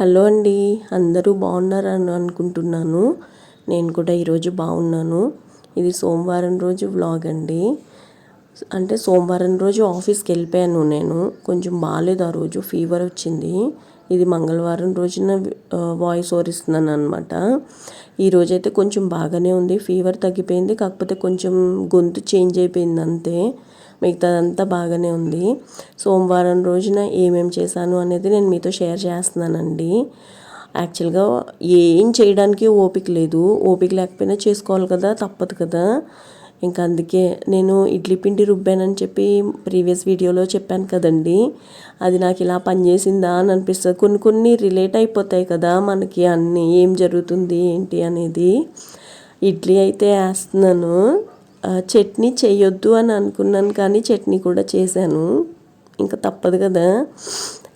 Hello అండి అందరూ బాగున్నారని అనుకుంటున్నాను. నేను కూడా ఈరోజు బాగున్నాను. ఇది సోమవారం రోజు వ్లాగ్ అండి. అంటే సోమవారం రోజు ఆఫీస్కి వెళ్ళిపోయాను నేను. కొంచెం బాగాలేదు ఆ రోజు ఫీవర్ వచ్చింది. ఇది మంగళవారం రోజున వాయిస్ ఓవర్ ఇస్తున్నాను అనమాట ఈరోజైతే కొంచెం బాగానే ఉంది. ఫీవర్ తగ్గిపోయింది. కాకపోతే కొంచెం గొంతు చేంజ్ అయిపోయింది అంతే. మిగతాదంతా బాగానే ఉంది. సోమవారం రోజున ఏమేమి చేశాను అనేది నేను మీతో షేర్ చేస్తున్నానండి. యాక్చువల్గా ఏం చేయడానికి ఓపిక లేదు. ఓపిక లేకపోయినా చేసుకోవాలి కదా తప్పదు కదా. ఇంకా అందుకే నేను ఇడ్లీ పిండి రుబ్బానని చెప్పి ప్రీవియస్ వీడియోలో చెప్పాను కదండి. అది నాకు ఇలా పనిచేసిందా అని అనిపిస్తుంది. కొన్ని కొన్ని రిలేట్ అయిపోతాయి కదా మనకి అన్నీ ఏం జరుగుతుంది ఏంటి అనేది. ఇడ్లీ అయితే వేస్తున్నాను. చట్నీ చేయొద్దు అని అనుకున్నాను కానీ చట్నీ కూడా చేశాను. ఇంకా తప్పదు కదా.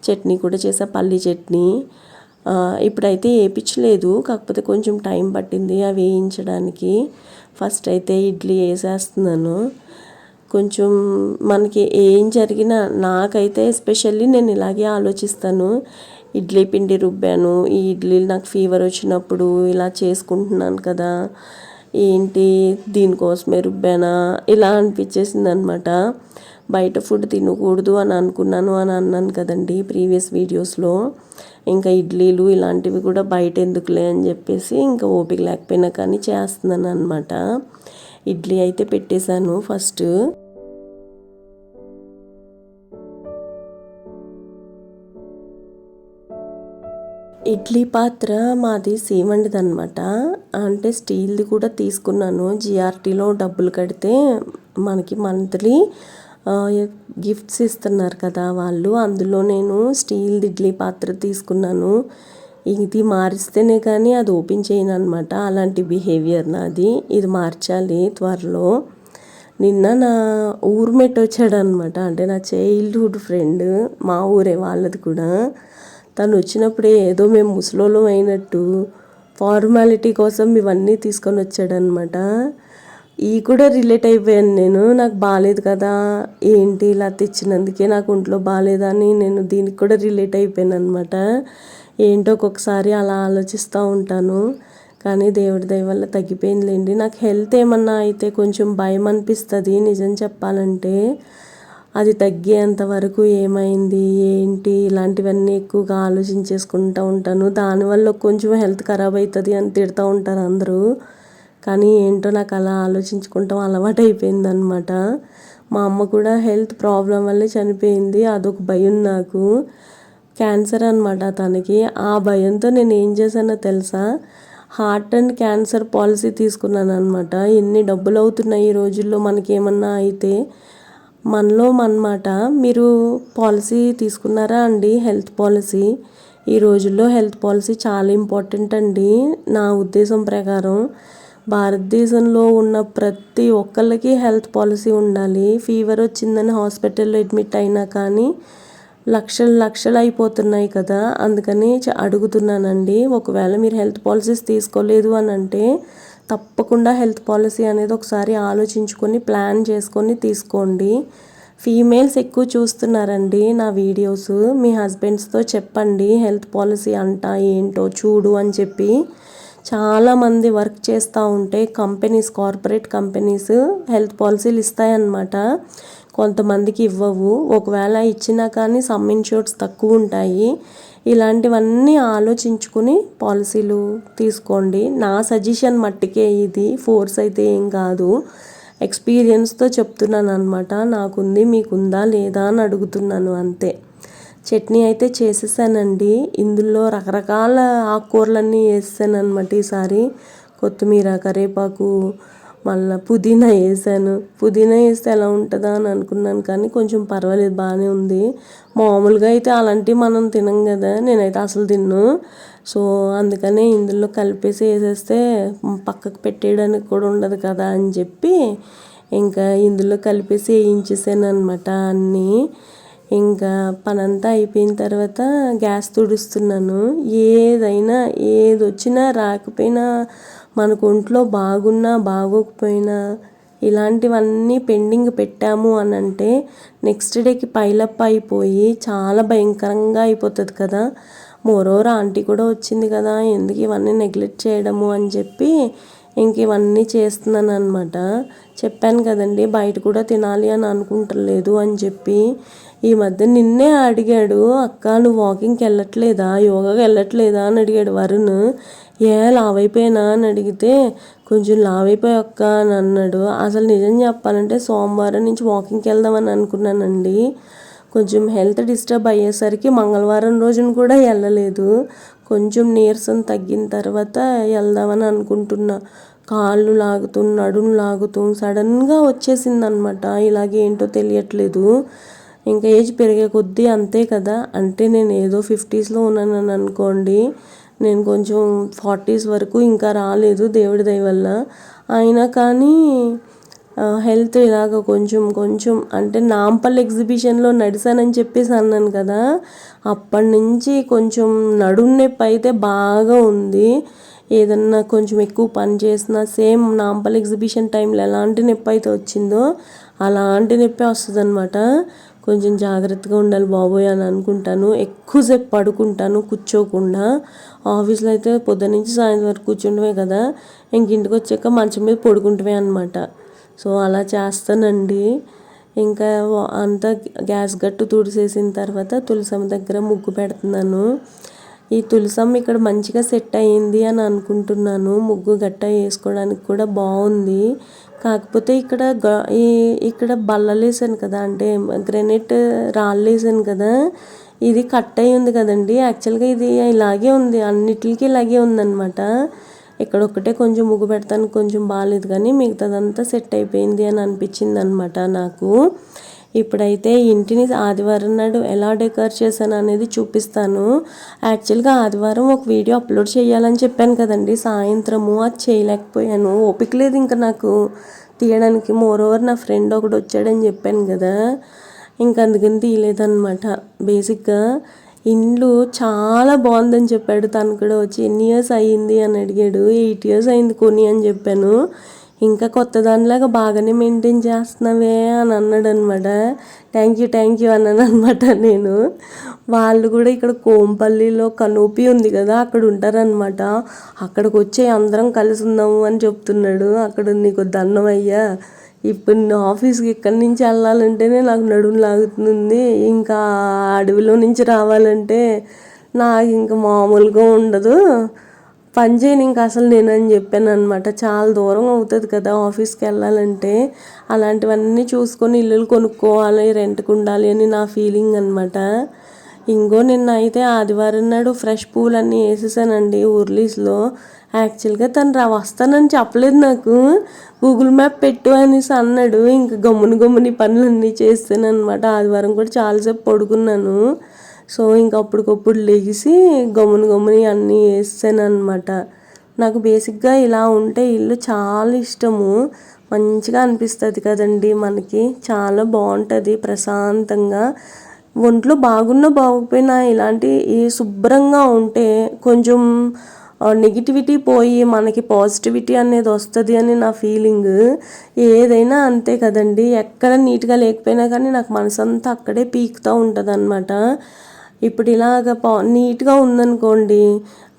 చట్నీ కూడా చేసా పల్లి చట్నీ. ఇప్పుడైతే వేయించలేదు. కాకపోతే కొంచెం టైం పట్టింది అవి వేయించడానికి. ఫస్ట్ అయితే ఇడ్లీ వేసేస్తున్నాను. కొంచెం మనకి ఏం జరిగినా నాకైతే ఎస్పెషల్లీ నేను ఇలాగే ఆలోచిస్తాను. ఇడ్లీ పిండి రుబ్బాను ఈ ఇడ్లీలు నాకు ఫీవర్ వచ్చినప్పుడు ఇలా చేసుకుంటున్నాను కదా ఏంటి దీనికోసమే రుబ్బానా? ఇలా అనిపించేసింది అనమాట బయట ఫుడ్ తినకూడదు అని అనుకున్నాను అని అన్నాను కదండి ప్రీవియస్ వీడియోస్లో. ఇంకా ఇడ్లీలు ఇలాంటివి కూడా బయట ఎందుకులే అని చెప్పేసి ఇంకా ఓపిక లేకపోయినా కానీ చేస్తున్నాను అనమాట ఇడ్లీ అయితే పెట్టేశాను ఫస్ట్. ఇడ్లీ పాత్ర మాది సేవండిది అనమాట అంటే స్టీల్ది కూడా తీసుకున్నాను. జిఆర్టీలో డబ్బులు కడితే మనకి మంత్లీ గిఫ్ట్స్ ఇస్తున్నారు కదా వాళ్ళు. అందులో నేను స్టీల్ ఇడ్లీ పాత్ర తీసుకున్నాను. ఇది మారిస్తేనే కానీ అది ఓపెన్ చేయను అనమాట అలాంటి బిహేవియర్ నాది. ఇది మార్చాలి త్వరలో. నిన్న నా ఊరుమెట్ వచ్చాడనమాట అంటే నా చైల్డ్హుడ్ ఫ్రెండ్ మా ఊరే వాళ్ళది కూడా. తను వచ్చినప్పుడే ఏదో మేము ముసలోళ్ళం అయినట్టు ఫార్మాలిటీ కోసం ఇవన్నీ తీసుకొని వచ్చాడనమాట ఈ కూడా రిలేట్ అయిపోయాను నేను. నాకు బాగాలేదు కదా. ఏంటి ఇలా తెచ్చినందుకే నాకు ఒంట్లో బాగాలేదని నేను దీనికి కూడా రిలేట్ అయిపోయాను అనమాట ఏంటో ఒక్కొక్కసారి అలా ఆలోచిస్తూ ఉంటాను. కానీ దేవుడి దయ వల్ల తగ్గిపోయిందిలేండి. నాకు హెల్త్ ఏమన్నా అయితే కొంచెం భయం అనిపిస్తుంది నిజం చెప్పాలంటే. అది తగ్గేంత వరకు ఏమైంది ఏంటి ఇలాంటివన్నీ ఎక్కువగా ఆలోచించేసుకుంటూ ఉంటాను. దానివల్ల కొంచెం హెల్త్ ఖరాబ్ అవుతుంది అని తిడుతూ ఉంటారు అందరూ. కానీ ఏంటో నాకు అలా ఆలోచించుకుంటాం అలవాటు అయిపోయింది అనమాట మా అమ్మ కూడా హెల్త్ ప్రాబ్లం వల్లే చనిపోయింది అదొక భయం నాకు. క్యాన్సర్ అనమాట తనకి. ఆ భయంతో నేను ఏం చేశానో తెలుసా? హార్ట్ అండ్ క్యాన్సర్ పాలసీ తీసుకున్నాను అనమాట ఎన్ని డబ్బులు అవుతున్నాయి ఈ రోజుల్లో మనకి ఏమన్నా అయితే? మనలో మనమాట. మీరు పాలసీ తీసుకున్నారా అండి? Health policy? ఈ రోజుల్లో హెల్త్ పాలసీ చాలా ఇంపార్టెంట్ అండి నా ఉద్దేశం ప్రకారం. భారతదేశంలో ఉన్న ప్రతి ఒక్కళ్ళకి హెల్త్ పాలసీ ఉండాలి. ఫీవర్ వచ్చిందని హాస్పిటల్లో అడ్మిట్ అయినా కానీ లక్షలు లక్షలు అయిపోతున్నాయి కదా. అందుకని అడుగుతున్నానండి ఒకవేళ మీరు హెల్త్ పాలసీస్ తీసుకోలేదు అని అంటే తప్పకుండా హెల్త్ పాలసీ అనేది ఒకసారి ఆలోచించుకొని ప్లాన్ చేసుకొని తీసుకోండి. ఫీమేల్స్ ఎక్కువ చూస్తున్నారండి నా వీడియోస్. మీ హస్బెండ్స్తో చెప్పండి హెల్త్ పాలసీ అంట ఏంటో చూడు అని చెప్పి. చాలామంది వర్క్ చేస్తూ ఉంటే కంపెనీస్ కార్పొరేట్ కంపెనీస్ హెల్త్ పాలసీలు ఇస్తాయన్నమాట. కొంతమందికి ఇవ్వవు. ఒకవేళ ఇచ్చినా కానీ సమ్ ఇన్షూర్స్ తక్కువ ఉంటాయి. ఇలాంటివన్నీ ఆలోచించుకుని పాలసీలు తీసుకోండి. నా సజెషన్ మట్టికే ఇది. ఫోర్స్ అయితే ఏం కాదు. ఎక్స్పీరియన్స్తో చెప్తున్నాను అనమాట నాకుంది మీకుందా లేదా అని అడుగుతున్నాను అంతే. చట్నీ అయితే చేసేసానండి. ఇందులో రకరకాల ఆకుకూరలన్నీ వేసాను అనమాట ఈసారి. కొత్తిమీర కరివేపాకు మళ్ళీ పుదీనా వేసాను. పుదీనా వేస్తే ఎలా ఉంటుందా అని అనుకున్నాను కానీ కొంచెం పర్వాలేదు బాగానే ఉంది. మామూలుగా అయితే అలాంటివి మనం తినం కదా నేనైతే అసలు తిన్ను. సో అందుకనే ఇందులో కలిపేసి వేసేస్తే పక్కకు పెట్టేయడానికి కూడా ఉండదు కదా అని చెప్పి ఇంకా ఇందులో కలిపేసి వేయించేసాను అనమాట అన్నీ. ఇంకా పనంతా అయిపోయిన తర్వాత గ్యాస్ తుడుస్తున్నాను. ఏదైనా ఏది వచ్చినా రాకపోయినా మనకు ఒంట్లో బాగున్నా బాగోకపోయినా ఇలాంటివన్నీ పెండింగ్ పెట్టాము అని అంటే నెక్స్ట్ డేకి పైలప్ అయిపోయి చాలా భయంకరంగా అయిపోతుంది కదా. మోరోవర్ ఆంటీ కూడా వచ్చింది కదా ఎందుకు ఇవన్నీ నెగ్లెక్ట్ చేయడము అని చెప్పి ఇంక ఇవన్నీ చేస్తున్నాను అనమాట చెప్పాను కదండి బయట కూడా తినాలి అని అనుకుంటలేదు అని చెప్పి ఈ మధ్య నిన్నే అడిగాడు అక్క నువ్వు వాకింగ్కి వెళ్ళట్లేదా? యోగాకి వెళ్ళట్లేదా? అని అడిగాడు వరుణ్. ఏ లావైపోయినా? అని అడిగితే కొంచెం లావైపోయి అక్క అని అన్నాడు. అసలు నిజం చెప్పాలంటే సోమవారం నుంచి వాకింగ్కి వెళ్దామని అనుకున్నానండి. కొంచెం హెల్త్ డిస్టర్బ్ అయ్యేసరికి మంగళవారం రోజున కూడా వెళ్ళలేదు. కొంచెం నీరసం తగ్గిన తర్వాత వెళ్దామని అనుకుంటున్నా. కాళ్ళు లాగుతూ నడుము లాగుతూ సడన్గా వచ్చేసింది అనమాట ఇలాగేంటో తెలియట్లేదు. ఇంకా ఏజ్ పెరిగే కొద్దీ అంతే కదా. అంటే నేను ఏదో ఫిఫ్టీస్లో ఉన్నానని అనుకోండి. నేను కొంచెం ఫార్టీస్ వరకు ఇంకా రాలేదు దేవుడి దయ వల్ల. అయినా కానీ హెల్త్ ఇలాగ కొంచెం కొంచెం అంటే నాంపల్ ఎగ్జిబిషన్లో నడిచానని చెప్పేసి అన్నాను కదా. అప్పటి నుంచి కొంచెం నడుం నొప్పి అయితే బాగా ఉంది. ఏదన్నా కొంచెం ఎక్కువ పని చేసినా సేమ్ నాంపల్ ఎగ్జిబిషన్ టైంలో ఎలాంటి నొప్పి అయితే వచ్చిందో అలాంటి నొప్పి వస్తుంది అనమాట కొంచెం జాగ్రత్తగా ఉండాలి బాబోయ్ అని అనుకుంటాను. ఎక్కువసేపు పడుకుంటాను కూర్చోకుండా. ఆఫీస్లో అయితే పొద్దున్న నుంచి సాయంత్రం వరకు కూర్చుంటమే కదా. ఇంక ఇంటికి వచ్చాక మంచం మీద పడుకుంటమే అనమాట సో అలా చేస్తానండి. ఇంకా అంతా గ్యాస్ గట్టు తుడిసేసిన తర్వాత తులసమ్మ దగ్గర ముగ్గు పెడుతున్నాను. ఈ తులసమ్మ ఇక్కడ మంచిగా సెట్ అయ్యింది అని అనుకుంటున్నాను. ముగ్గు గట్ట వేసుకోవడానికి కూడా బాగుంది. కాకపోతే ఇక్కడ ఈ ఇక్కడ బల్లలు వేసాను కదా అంటే గ్రెనైట్ రాళ్ళు వేసాను కదా ఇది కట్ అయి ఉంది కదండి. యాక్చువల్గా ఇది ఇలాగే ఉంది అన్నిటికీ ఇలాగే ఉందన్నమాట. ఇక్కడ ఒక్కటే కొంచెం ముగ్గు పెడతాను కొంచెం బాగాలేదు కానీ మిగతాదంతా సెట్ అయిపోయింది అని అనిపించింది అనమాట నాకు. ఇప్పుడైతే ఇంటిని ఆదివారం నాడు ఎలా డెకర్ చేశాను అనేది చూపిస్తాను. యాక్చువల్గా ఆదివారం ఒక వీడియో అప్లోడ్ చేయాలని చెప్పాను కదండి. సాయంత్రము అది చేయలేకపోయాను. ఓపిక లేదు ఇంకా నాకు తీయడానికి. మోర్ ఓవర్ నా ఫ్రెండ్ ఒకడు వచ్చాడని చెప్పాను కదా. ఇంకా అందుకని తీయలేదన్నమాట. బేసిక్గా ఇండ్లు చాలా బాగుందని చెప్పాడు. తను కూడా వచ్చి ఎన్ని ఇయర్స్ అయ్యింది అని అడిగాడు. ఎయిట్ ఇయర్స్ అయింది కొని అని చెప్పాను. ఇంకా కొత్త దానిలాగా బాగానే మెయింటైన్ చేస్తున్నావే అని అన్నాడు అనమాట థ్యాంక్ యూ థ్యాంక్ యూ అన్నాను అనమాట నేను. వాళ్ళు కూడా ఇక్కడ కోంపల్లిలో కనూపి ఉంది కదా అక్కడ ఉంటారనమాట. అక్కడికి వచ్చి అందరం కలిసి ఉందాము అని చెప్తున్నాడు. అక్కడ నీకు దండం అయ్యా. ఇప్పుడు నా ఆఫీస్కి ఇక్కడి నుంచి వెళ్ళాలంటేనే నాకు నడుము లాగుతుంది. ఇంకా అడవిలో నుంచి రావాలంటే నాకు ఇంకా మామూలుగా ఉండదు. పని చేయను ఇంకా అసలు నేనని చెప్పాను అనమాట చాలా దూరం అవుతుంది కదా ఆఫీస్కి వెళ్ళాలంటే. అలాంటివన్నీ చూసుకొని ఇల్లులు కొనుక్కోవాలి రెంట్కి ఉండాలి అని నా ఫీలింగ్ అనమాట ఇంకో నిన్న అయితే ఆదివారం నాడు ఫ్రెష్ పూలన్నీ వేసేసానండి ఊర్లీస్లో. యాక్చువల్గా తను రా వస్తానని చెప్పలేదు నాకు. గూగుల్ మ్యాప్ పెట్టు అనేసి అన్నాడు. ఇంకా గమ్ముని గమ్ముని పనులన్నీ చేస్తాను అనమాట ఆదివారం కూడా చాలాసేపు పడుకున్నాను. సో ఇంక అప్పటికప్పుడు లెగిసి గమ్ముని గమ్ముని అన్నీ వేసాను అనమాట నాకు బేసిక్గా ఇలా ఉంటే ఇల్లు చాలా ఇష్టము. మంచిగా అనిపిస్తుంది కదండి మనకి. చాలా బాగుంటుంది ప్రశాంతంగా. ఒంట్లో బాగున్నా బాగోకపోయినా ఇలాంటి శుభ్రంగా ఉంటే కొంచెం నెగిటివిటీ పోయి మనకి పాజిటివిటీ అనేది వస్తుంది అని నా ఫీలింగ్ ఏదైనా అంతే కదండి. ఎక్కడ నీట్గా లేకపోయినా కానీ నాకు మనసంతా అక్కడే పీకుతూ ఉంటుంది అనమాట ఇప్పుడు ఇలాగ పా నీట్గా ఉందనుకోండి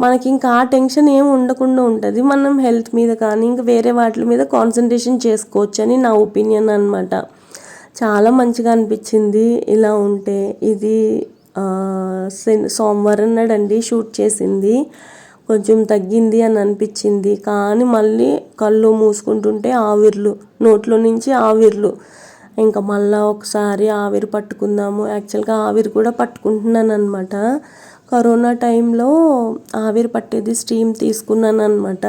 మనకి ఇంకా ఆ టెన్షన్ ఏం ఉండకుండా ఉంటుంది. మనం హెల్త్ మీద కానీ ఇంకా వేరే వాటి మీద కాన్సన్ట్రేషన్ చేసుకోవచ్చు అని నా ఒపీనియన్ అనమాట చాలా మంచిగా అనిపించింది ఇలా ఉంటే. ఇది సోమవారం నాడండి షూట్ చేసింది. కొంచెం తగ్గింది అని అనిపించింది. కానీ మళ్ళీ కళ్ళు మూసుకుంటుంటే ఆవిర్లు నోట్లో నుంచి ఆవిర్లు. ఇంకా మళ్ళీ ఒకసారి ఆవిరి పట్టుకుందాము. యాక్చువల్గా ఆవిరి కూడా పట్టుకుంటున్నాను అనమాట కరోనా టైంలో ఆవిరి పట్టేది స్టీమ్ తీసుకున్నాను అనమాట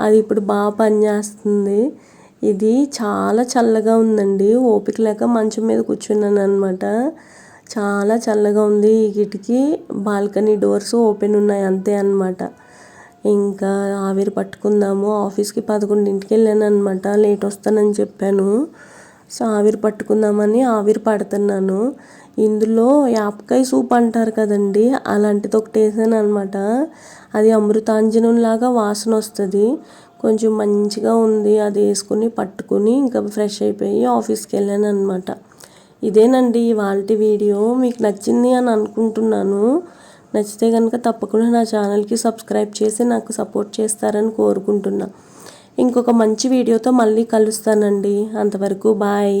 అది ఇప్పుడు బాగా పనిచేస్తుంది. ఇది చాలా చల్లగా ఉందండి. ఓపిక లేక మంచం మీద కూర్చున్నాను అనమాట చాలా చల్లగా ఉంది ఈ కిటికీ. బాల్కనీ డోర్స్ ఓపెన్ ఉన్నాయి అంతే అనమాట ఇంకా ఆవిరి పట్టుకుందాము. ఆఫీస్కి పదకొండింటికి వెళ్ళాను అనమాట లేట్ వస్తానని చెప్పాను. సో ఆవిరి పట్టుకుందామని ఆవిరి పడుతున్నాను. ఇందులో యాపకాయ సూప్ అంటారు కదండి అలాంటిది ఒకటి వేసాను అనమాట అది అమృతాంజనం లాగా వాసన వస్తుంది. కొంచెం మంచిగా ఉంది అది వేసుకుని పట్టుకుని ఇంకా ఫ్రెష్ అయిపోయి ఆఫీస్కి వెళ్ళాను అనమాట ఇదేనండి ఇవాళ వీడియో. మీకు నచ్చింది అని అనుకుంటున్నాను. నచ్చితే కనుక తప్పకుండా నా ఛానల్కి సబ్స్క్రైబ్ చేసి నాకు సపోర్ట్ చేస్తారని కోరుకుంటున్నాను ఇంకొక మంచి వీడియోతో మళ్ళీ కలుస్తానండి. అంతవరకు బాయ్.